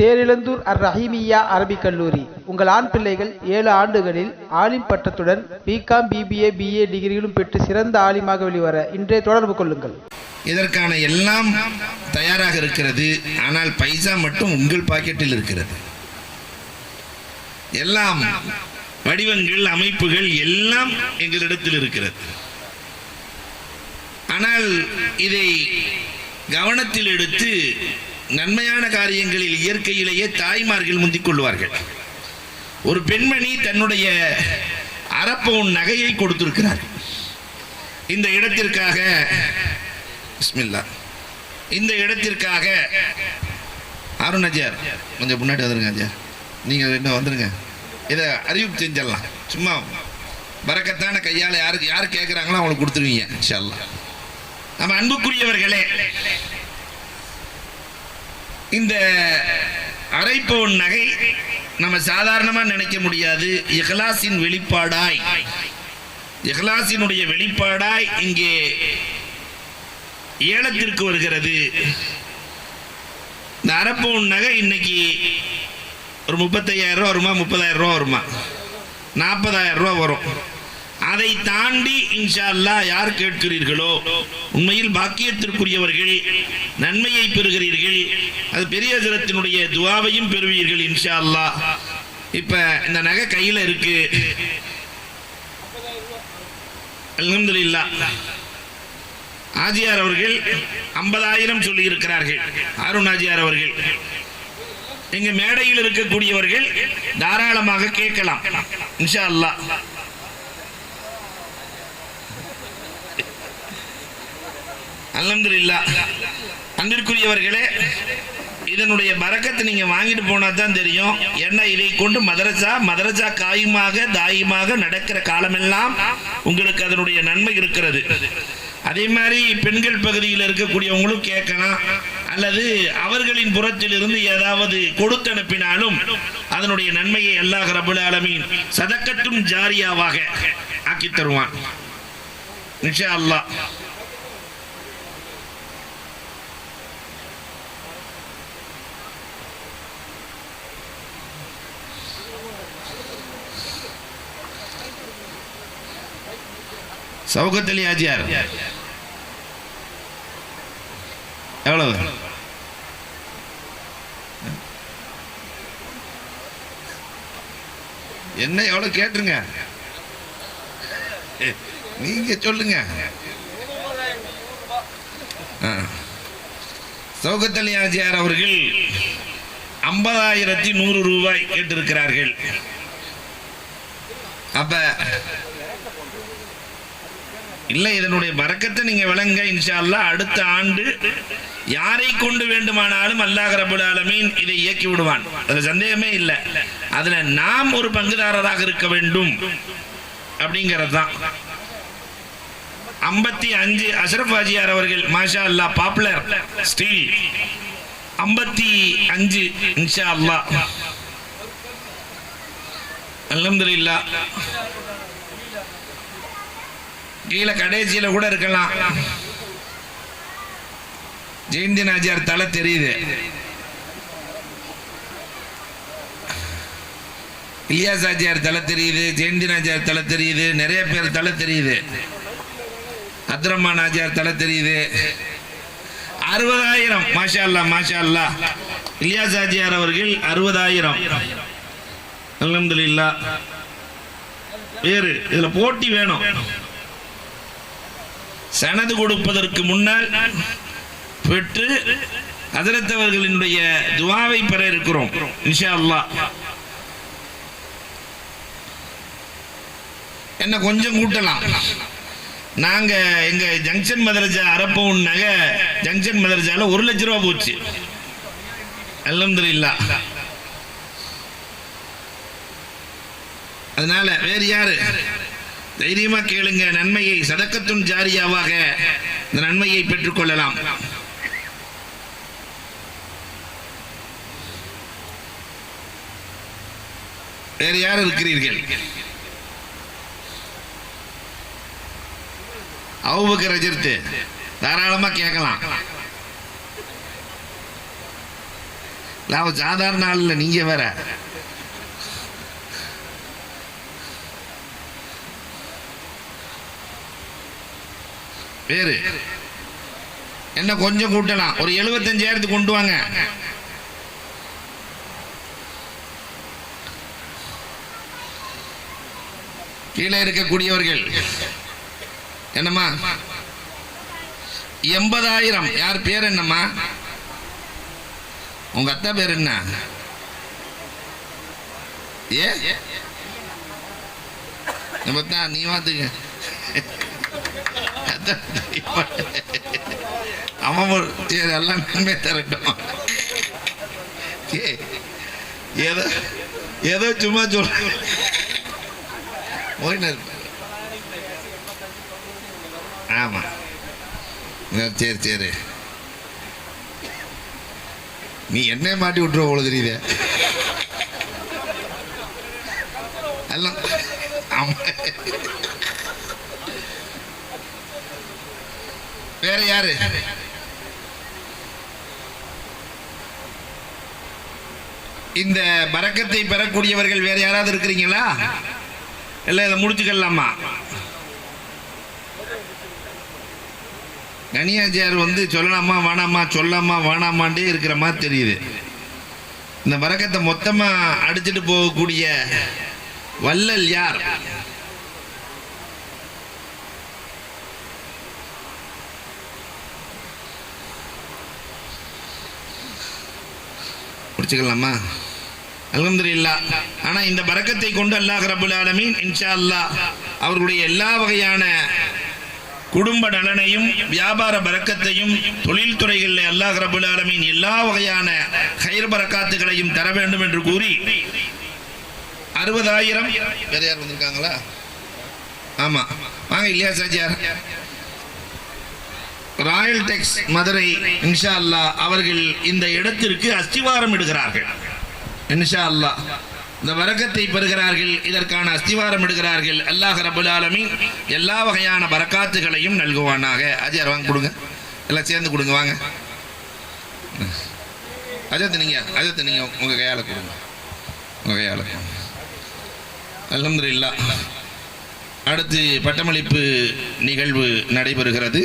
தேரிழந்தூர் அர் ரஹீமியா அரபிக் கல்லூரி. உங்கள் ஆண் பிள்ளைகள் ஏழு ஆண்டுகளில் ஆலிம் பட்டத்துடன் பிகாம் பிபிஏ பிஏ டிகிரிகளும் பெற்று சிறந்த ஆலிமாக வெளிவர இன்றே தொடர்பு கொள்ளுங்கள். இதற்கான எல்லாம் தயாராக இருக்கிறது. ஆனால் பைசா மட்டும் உங்கள் பாக்கெட்டில் இருக்கிறது. எல்லாம் வடிவங்கள் அமைப்புகள் எல்லாம் எங்களிடத்தில் இருக்கிறது. ஆனால் இதை கவனத்தில் எடுத்து நன்மையான காரியங்களில் இயற்கையிலேயே தாய்மார்கள் முந்திக் கொள்வார்கள். ஒரு பெண்மணி தன்னுடைய அரப்பவுன் நகையை கொடுத்திருக்கிறார். இந்த இடத்திற்காக பிஸ்மில்லா. இந்த இடத்திற்காக அருண் அஜயார் கொஞ்சம் முன்னாடி வந்துருங்க அஜயார் நீங்கள் என்ன வந்துருங்க. இதை அறிவிப்பு செஞ்சிடலாம். சும்மா பறக்கத்தான கையால் யாருக்கு யார் கேட்குறாங்களோ அவங்களுக்கு கொடுத்துருவீங்க இன்ஷா நம்ம அன்புக்குரியவர்களே இந்த அரைப்பவுன் நகை நம்ம சாதாரணமாக நினைக்க முடியாது. இஹ்லாசின் வெளிப்பாடாய். இஹ்லாசினுடைய வெளிப்பாடாய் இங்கே ஏலத்திற்கு வருகிறது. இந்த அரப்பவுன் நகை இன்னைக்கு ஒரு முப்பத்தையாயிரம் ரூபா வருமா? முப்பதாயிரம் ரூபா வருமா? நாற்பதாயிரம் ரூபா வரும். அதை தாண்டி இன்ஷா அல்லாஹ் யார் கேட்கிறீர்களோ உண்மையில் பாக்கியத்திற்குரியவர்கள் நன்மையை பெறுகிறீர்கள் அது பெரிய ஜலத்தினுடைய துவாவையும் பெறுவீர்கள் இன்ஷா அல்லாஹ். இப்ப இந்த நகை கையில இருக்கு. அல்ஹம்துலில்லாஹ். ஆஜியார் அவர்கள் ஐம்பதாயிரம் சொல்லி இருக்கிறார்கள் அருண் ஆஜியார் அவர்கள். இங்க மேடையில் இருக்கக்கூடியவர்கள் தாராளமாக கேட்கலாம். இன்ஷா அல்லாஹ் அல்ஹம்துலில்லாஹ் அன்பிற்குரியவர்களே இதனுடைய பறக்கத்தை நீங்க வாங்கிட்டு போனா தான் தெரியும். ஏன்னா இதை கொண்டு மதரசா மதரசா காயுமாக தாயுமாக நடக்கிற காலமெல்லாம் உங்களுக்கு அதனுடைய நன்மை இருக்கிறது. அதே மாதிரி பெண்கள் பகுதியில் இருக்கக்கூடியவங்களும் கேட்கலாம். அல்லது அவர்களின் புறத்தில் இருந்து ஏதாவது கொடுத்து அனுப்பினாலும் அதனுடைய நன்மையை அல்லாஹ் ரபுல் ஆலமீன் சதக்கத்தும் ஜாரியாவாக ஆக்கி தருவான் நிஷா அல்லாஹ். சவுகத் அலி ஆஜியார் எவ்வளவு? என்ன எவ்வளவு கேட்டுருங்க? நீங்க சொல்லுங்க. ஆ. ஆஜியார் அவர்கள் ஐம்பதாயிரத்தி நூறு ரூபாய் கேட்டிருக்கிறார்கள். அப்ப இல்லை இதனுடைய வரக்கத்தை நீங்க விளங்க இன்ஷா அல்லாஹ் அடுத்த ஆண்டு யாரை கொண்டு வேண்டுமானாலும் அல்லாஹ் ரபுல் ஆலமீன் இதை இயக்கி விடுவான். அதுல சந்தேகமே இல்லை. அதுல நாம் ஒரு பங்குதாரராக இருக்க வேண்டும் அப்படிங்கிறது தான். ஐம்பத்தி அஞ்சு அஷ்ரப் ஆஜியார் அவர்கள் மாஷா அல்லாஹ் பாப்புலர் ஸ்டீல் ஐம்பத்தி அஞ்சு இன்ஷா அல்லாஹ் அலமதுல்லா கீழே கடைசியில கூட இருக்கலாம். ஜெயந்தி நாச்சியார் தலை தெரியுது. இலியாஸ் ஆச்சியார் தலை தெரியுது ஜெயந்தி நாச்சியார் தலை தெரியுது நிறைய பேர் தலை தெரியுது. அத்ரம்மா ஆச்சியார் தலை தெரியுது. அறுபதாயிரம் மாஷா அல்லா மாஷா அல்லா இலியாஸ் ஆச்சியார் அவர்கள் அறுபதாயிரம். அலமதுல்லா வேறு இதுல போட்டி வேணும். சனது கொடுப்பதற்கு முன்னால் பெற்று அதிரத்தவர்களினுடைய துவாவை பெற இருக்கிறோம் இன்ஷா என்ன கொஞ்சம் கூட்டலாம். நாங்க எங்க ஜங்ஷன் மதரஜா அரப்பவுன் நகை ஜங்ஷன் மதரஜால ஒரு லட்ச ரூபா போச்சு. அல்ஹம்துலில்லாஹ். அதனால வேறு யாரு? தைரியமா கேளுங்க. நன்மையை சதக்கத்துன் ஜாரியாவாக இந்த நன்மையை பெற்றுக்கொள்ளலாம். வேறு யார் இருக்கிறீர்கள்? அவுபக்கர் ரஜித்து. தாராளமா கேட்கலாம். நான் சாதாரண ஆள் இல்லை நீங்க வேற. பேரு. என்ன கொஞ்சம் கூட்டலாம். ஒரு எழுபத்தஞ்சாயிரத்து கொண்டு வாங்க. கீழே இருக்கக்கூடியவர்கள். என்னம்மா? எண்பதாயிரம். யார் பேர் என்னம்மா? உங்க அத்தா பேர் என்ன? ஏ? பார்த்தா நீ பார்த்துக்க அவன் சரி எல்லாம் நன்மை தரட்டும். ஏதோ ஏதோ சும்மா சொல்ல போயின்னு ஆமா. சரி சரி. நீ என்ன மாட்டி விட்டுருவ போல தெரியுத. எல்லாம் ஆமாம் வேற யாரு? இந்த பறக்கத்தை பெறக்கூடியவர்கள் வேற யாராவது இருக்கிறீங்களா? இல்லை இதை முடிச்சுக்கலாமா? கனியாச்சியார் வந்து சொல்லலாமா வேணாமா சொல்லாமா வேணாமாண்டே இருக்கிற மாதிரி தெரியுது. இந்த வரக்கத்தை மொத்தமா அடிச்சிட்டு போகக்கூடிய வள்ளல் யார்? வச்சுக்கலாமா? அலமது இல்லா ஆனால் இந்த பறக்கத்தை கொண்டு அல்லாஹ் ரபுல் ஆலமீன் இன்ஷா அல்லாஹ் அவர்களுடைய எல்லா வகையான குடும்ப நலனையும் வியாபார பறக்கத்தையும் தொழில்துறைகளில் அல்லாஹ் ரபுல் ஆலமீன் எல்லா வகையான கயிர் பறக்காத்துகளையும் தர வேண்டும் என்று கூறி அறுபதாயிரம். வேற யார் வந்திருக்காங்களா? ஆமாம் வாங்க இல்லையா சாஜியார் ராயல் டெக்ஸ் மதுரை இன்ஷா அல்லா அவர்கள் இந்த இடத்திற்கு அஸ்திவாரம் இடுகிறார்கள். இன்ஷா அல்லாஹ் இந்த வரக்கத்தை பெறுகிறார்கள் இதற்கான அஸ்திவாரம் இடுகிறார்கள். அல்லாஹ் ரபுல் ஆலமி எல்லா வகையான வரக்காத்துகளையும் நல்குவானாக. அஜயர் வாங்க கொடுங்க. எல்லாம் சேர்ந்து கொடுங்க வாங்க. அஜத் நீங்கள் அஜத் நீங்கள் உங்கள் கையால் கொடுங்க. உங்க கையால இல்லா அடுத்து பட்டமளிப்பு நிகழ்வு நடைபெறுகிறது.